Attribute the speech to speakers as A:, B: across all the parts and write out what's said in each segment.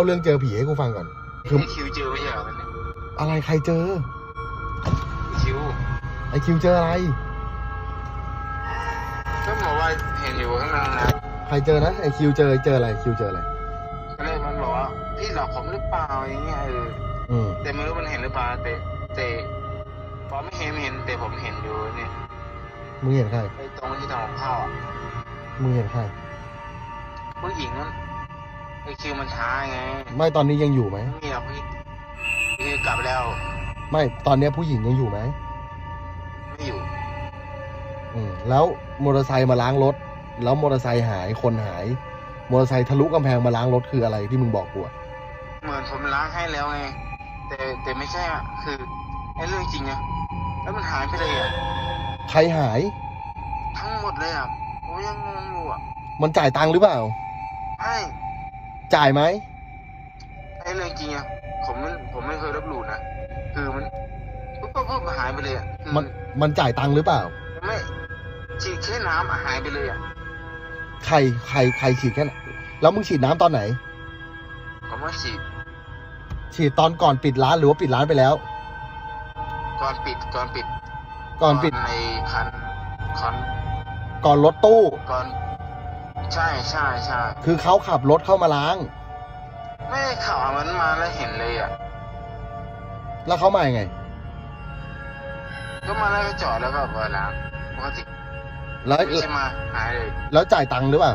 A: าเรื่องเจอผีให้กูฟังก่อน คือ
B: ไอคิวเจอไม่ใช่เหรอเนี่ย
A: อะไรใครเจอ
B: ไอ้คิว
A: ไอคิวเจออะไร
B: ก็บอกว่าเห็นอยู่ข้างหน้านะ
A: ใครเจอนะไอคิวเจอเจออะไรคิวเจออะไร
B: ก็เลยมันบอกว่าพี่หลอกผมหรือเปล่าอย่างเงี้ยเออ
A: อืม
B: แต่ไม่รู้มันเห็นหรือเปล่าแต่แต่บอกไม่เห็นไม่เห็นแต่ผมเห็นอยู่เนี่ย
A: มึงเห็นใคร
B: ไอ้ตรงที่ทำของข้าวอะ
A: มึงเห็นใคร
B: ผู้หญิงนั้น ไอ้คิวมันช้าไง
A: ไม่ตอนนี้ยังอยู่ไหม
B: ไม่มีหรอกพี่คือกลับแล้ว
A: ไม่ตอนเนี้ยผู้หญิงยังอยู่ไหม
B: ไม่อยู่
A: อืมแล้วมอเตอร์ไซค์มาล้างรถ แล้วมอเตอร์ไซค์หายคนหายมอเตอร์ไซค์ทะลุกำแพงมาล้างรถคืออะไรที่มึงบอกกูอะ
B: เหมือนผมล้างให้แล้วไง แต่แต่ไม่ใช่อะคือไอ้เรื่องจริงอะแล้วมันหายไปเลยอะ
A: ใครหาย
B: ทั้งหมดเลยอะผมยังงงอยู่อะ
A: มันจ่ายตังค์หรือเปล่า
B: ใช่
A: จ่ายไหม
B: ไอ้เรื่องจริงอะผมไม่ผมไม่เคยลบหลู่นะคือมันปุ๊บปุ๊บปุ๊บหายไปเลยอะคือ
A: มันมันจ่ายตังค์หรือเปล่า
B: ไม่ฉีดแค่น้ำอะหายไปเลยอะ
A: ใครใครใครฉีดแค่ไหนแล้วมึงฉีดน้ำตอนไหน
B: ผมว่าฉีด
A: ฉีดตอนก่อนปิดร้านหรือว่าปิดร้านไปแล้ว
B: ก่อนปิดก่อนปิด
A: ก่อนปิด
B: ในคันคัน
A: ก่อนรถตู้
B: ก่อน ใช่ใช่ใช่
A: คือเขาขับรถเข้ามาล้าง
B: ไม่ได้ข่าวมันมาแล้วเห็นเลยอะ
A: แล้วเขามายังไง
B: ก็มาแล้วก็จอดแล้วก็เปิดร้านปกติ
A: แล้ว
B: ไม่ใช่มาหายเลย
A: แล้วจ่ายตังค์หรือเปล่า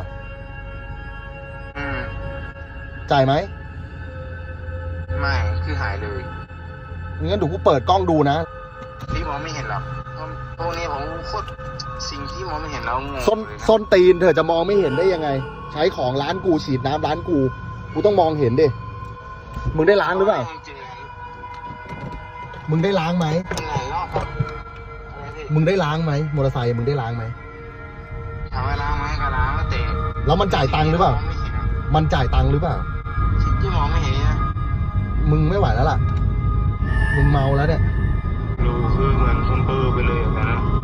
B: อืม
A: จ่ายไหม
B: ไม่ คือหายเลย
A: งั้นเดูกูเปิดกล้องดูนะ
B: พี่มองไม่เห็นหรอกเพราะพวกนี้ผมโคตรสิ่งที่มองไม่เห็นแล้วงง
A: ส้น
B: เลยนะ
A: ส้นตีนเธอจะมองไม่เห็นได้ยังไง ใช้ของร้านกูฉีดน้ำร้านกู กูต้องมองเห็นดิมึงได้ล้างหรือเปล่า
B: จริง
A: มึงได้ล้างไหม
B: ๆหลายรอบครับอะไรพี่
A: มึงได้ล้างไหมมอเตอร์ไซค์มึงได้ล้างไหม
B: ถามว่าล้างไหมก็ล้างแต่
A: แล้วมันจ่ายตังค์หรือเปล่า
B: มงไม่เห็นอะ
A: มันจ่ายตังค์หรือเปล่า
B: สิ่งที่มองไม่เห็นนะ
A: มึงไม่ไหวแล้วล่ะ มึงเมาแล้วเนี่ย
B: lanzó un poco que lo digo, ¿no?